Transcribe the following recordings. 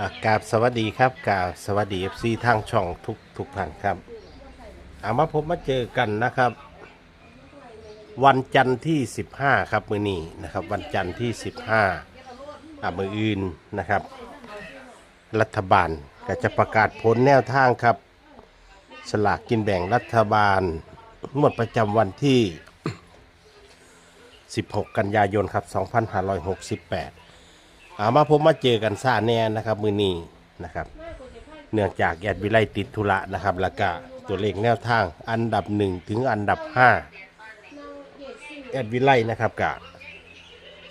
อ่ากราบสวัสดีครับกราบสวัสดีเอฟซีทางช่องทุกทุกท่านครับเอามาพบมาเจอกันนะครับ วันจันทร์ที่ 15 ครับมือนี้นะครับ วันจันทร์ที่ 15อ่ามืออื่นนะครับ รัฐบาลก็จะประกาศผลแนวทางครับ สลากกินแบ่งรัฐบาลงวดประจำวันที่ 16 กันยายนครับ 2568 เอามาผมมาเจอกันซ่าแน่นะครับ มือนี้นะครับ เนื่องจากแอดวิไลติดธุระนะครับ แล้วก็ตัวเลขแนวทางอันดับ 1 ถึงอันดับ 5 แอดวิไลนะครับกะ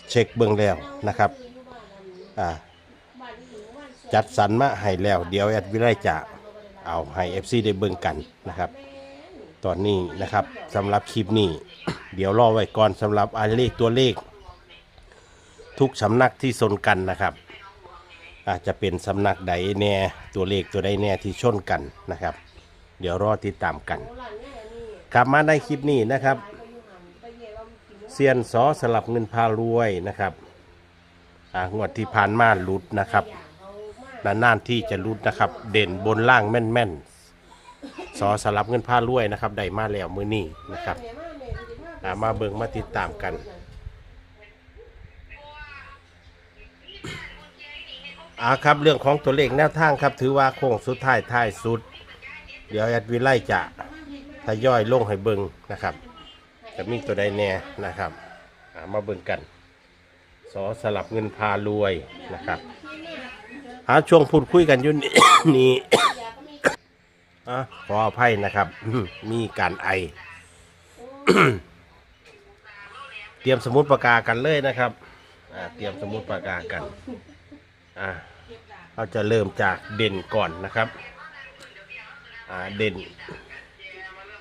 เช็คเบื้องแล้วนะครับอ่าจัดสรรมาให้แล้ว เดี๋ยวแอดวิไลจะเอาให้ FC ได้เบิ่งกันนะครับ ตอนนี้นะครับสำหรับคลิปนี้ เดี๋ยวรอไว้ก่อนสำหรับอันเลขตัวเลข ทุกสำนักที่สนกันนะครับ อาจจะเป็นสำนักใดแน่ตัวเลขตัวใดแน่ที่ชนกันนะครับ เดี๋ยวรอติดตามกันกลับมาในคลิปนี้นะครับเซียนสอสลับเงินพารวยนะครับงวดที่ผ่านมาหลุดนะครับนานๆที่จะหลุดนะครับ เด่นบนล่างแม่นๆสอสลับเงินพารวยนะครับได้มาแล้วมือนี้นะครับมาเบิงมาติดตามกัน อ่าครับเรื่องของตัวเลขแนวทางครับ ถือว่าโค้งสุดท้ายท้ายสุด เดี๋ยวแอดวิไลจะทยอยลงให้เบิงนะครับ จะมีตัวใดแน่นะครับอ่ามาเบิงกัน สอสลับเงินพารวยนะครับหาช่วงพูดคุยกันอยู่น นี่ อะขออภัยนะครับ มีการไอ เตรียมสมุดปากกากันเลยนะครับอ่าเตรียมสมุดปากกากัน อ่าเราจะเริ่มจากเด่นก่อนนะครับอ่าเด่น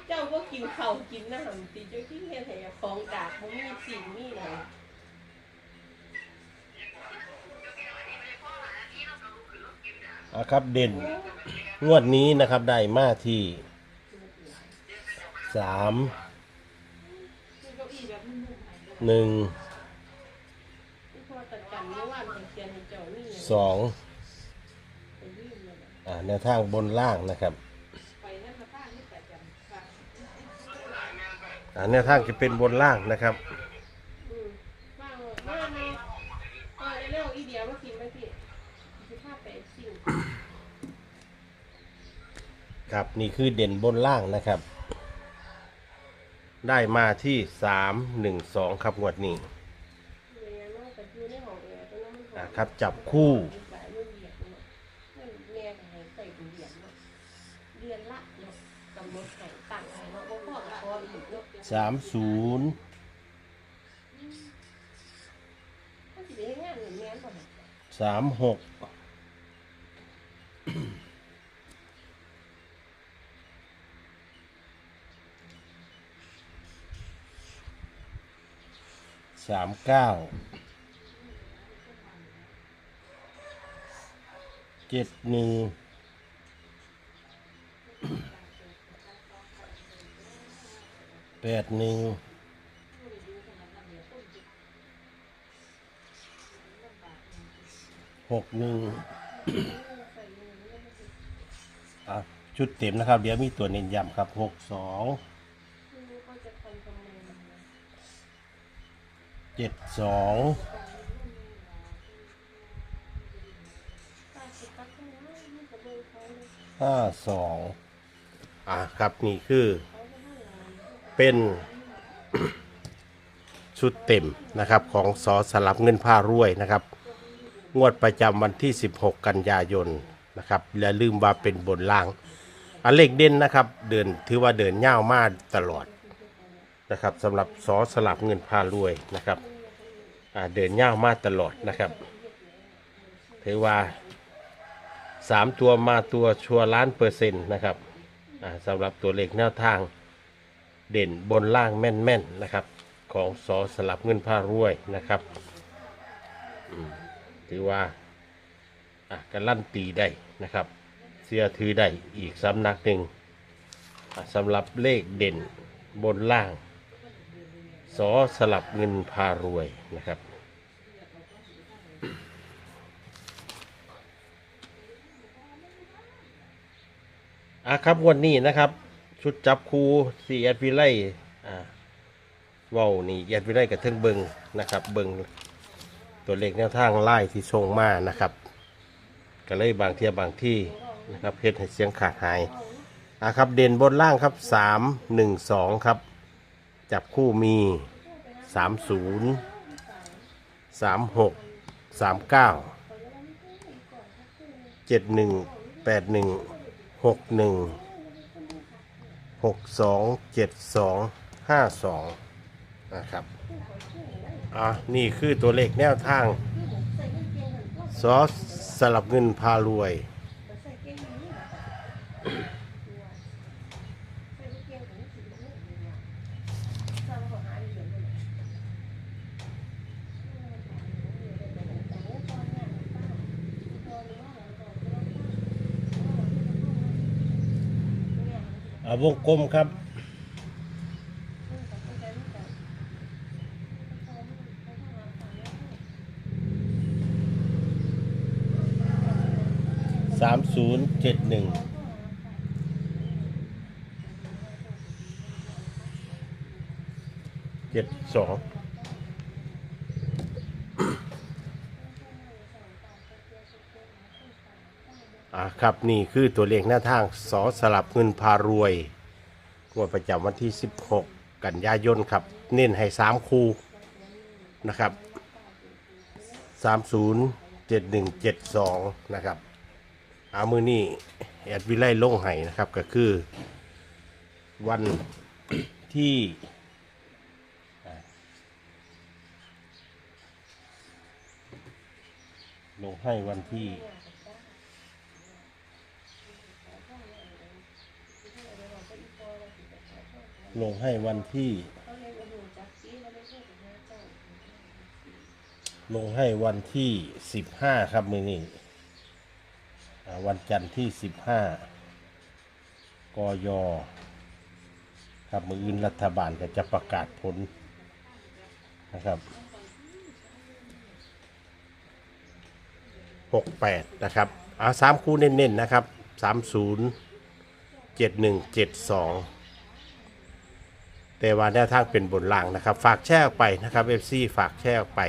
เจ้าก็กินข้าวกินน้ำตีเจ้าที่เฮ็ดให้ของดากบ่มีสิ่งมีหยังอ่าครับเด่นงวดนี้นะครับได้มาที่สามหนึ่ง ที่พ่อตัดกันเมื่อ วานให้เขียนให้เจ้านี่สองไปยืมเลยอ่าแนวทางบนล่างนะครับไปนั่นมาป้านี่แต่จำค่ะอ่าแนวทางจะเป็นบนล่างนะครับ อืมว่างมามาเอาเร็วๆอีเดียวมากินไปพี่สิพาไปสิ่งครับ นี่คือเด่นบนล่างนะครับ ได้มาที่สามหนึ่งสองครับงวดนี้ เรียนว่าไปอยู่ในห้องแอร์ตอ นนั้นมันอ่าครับ จับคู่ สามศูนย์สามหกสามเก้า เจ็ดหนึ่งแปดหนึ่งหกหนึ่งชุดเต็มนะครับ เดี๋ยวมีตัวเน้นย้ำครับหกสองเจ็ดสอง ป้าสิตัดให้าสองอะครับนี่คือเขาจะให้หลานเป็น ชุดเต็มนะครับของสอสลับเงินผ้ารวยนะครับ งวดประจำวันที่ 16 กันยายนนะครับและลืมว่าเป็นบนล่าง อันเลขเด่นนะครับ เดินถือว่าเดินย่าวมาตลอดนะครับสำหรับสอสลับเงินผ้ารวยนะครับอ่าเดินย่าวมาตลอดนะครับถือว่า สามตัวมาตัวชัวร์ล้านเปอร์เซ็นต์นะครับอ่าสำหรับตัวเลขแนวทางเด่นบนล่างแม่นๆนะครับ ของสอสลับเงินผ้ารวยนะครับอืมถือว่าอะการลั่นตีได้นะครับ เสียถือได้อีกสำนักหนึ่งอะสำหรับเลขเด่นบนล่าง สอสลับเงินพารวยนะครับ อะครับวันนี้นะครับ ชุดจับคูสี่แอดวิไลอ่าเว้านี่แอดวิไลกับเทิงเบิงนะครับ เบิงตัวเลขแนวทางไล่ที่ส่งมานะครับ ก็เลยบางเทียบางที่นะครับเพชรให้เสียงขาดหายอะครับเด่นบนล่างครับสามหนึ่งสองครับ จับคู่มีสามศูนย์สามหกสามเก้าเจ็ดหนึ่งแปดหนึ่ง หกหนึ่งหกสองเจ็ดสองห้าสองนะครับอะนี่คือตัวเลขแนวทางซอสสลับเงินพารวย วงกลมครับ สามศูนย์เจ็ดหนึ่งเจ็ดสอง อ่าครับนี่คือตัวเลขหน้าทางสอสลับเงินพารวยงวดประจำวันที่ 16 กันยายนครับ เน้นให้ 3 คู่นะครับ 30 7172 นะครับอามือนี่แอดวิไลลงไห้นะครับก็คือ วันที่ลงให้วันที่ ลงให้วันที่ ลงให้วันที่สิบห้าครับมือนี้อ่วันจันทร์ที่สิบห้ากยครับมืออื่นรัฐบาลก็จะประกาศผลนะครับหกแปดนะครับเอาสามคู่เน้นๆนะครับสามศูนย์เจ็ดหนึ่งเจ็ดสอง แต่ว่าแนวทางเป็นบนล่างนะครับ ฝากแชร์ออกไปนะครับเอฟซีฝากแชร์ออกไป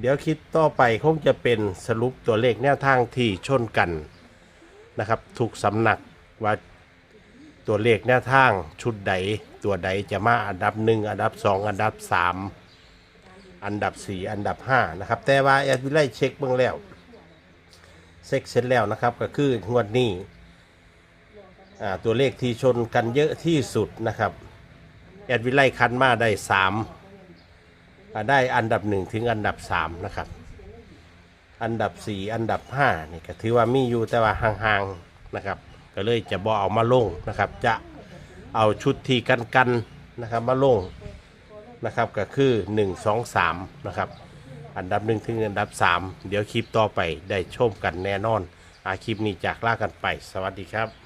เดี๋ยวคลิดต่อไปคงจะเป็นสรุปตัวเลขแนวทางที่ชนกันนะครับถูกสำนักว่าตัวเลขแนวทางชุดใดตัวใดจะมาอันดับหนึ่งอันดับสองอันดับสามอันดับสี่อันดับห้านะครับ แต่ว่าแอดวิไลเช็คเบื้องแล้วเช็คเสร็จแล้วนะครับก็คืองวดนี้ตัวเลขที่ชนกันเยอะที่สุดนะครับ แอดวิไลคันมาได้สามได้อันดับหนึ่งถึงอันดับสามนะครับ อันดับสี่อันดับห้านี่ก็ถือว่ามีอยู่แต่ว่าห่างๆนะครับ ก็เลยจะบอเอามาลงนะครับ จะเอาชุดที่กันกันๆนะครับมาลงนะครับก็คือ 1 2 3นะครับอันดับหนึ่งถึงอันดับ 3 เดี๋ยวคลิปต่อไปได้ชมกันแน่นอนอาคลิปนี้จากลากันไป สวัสดีครับ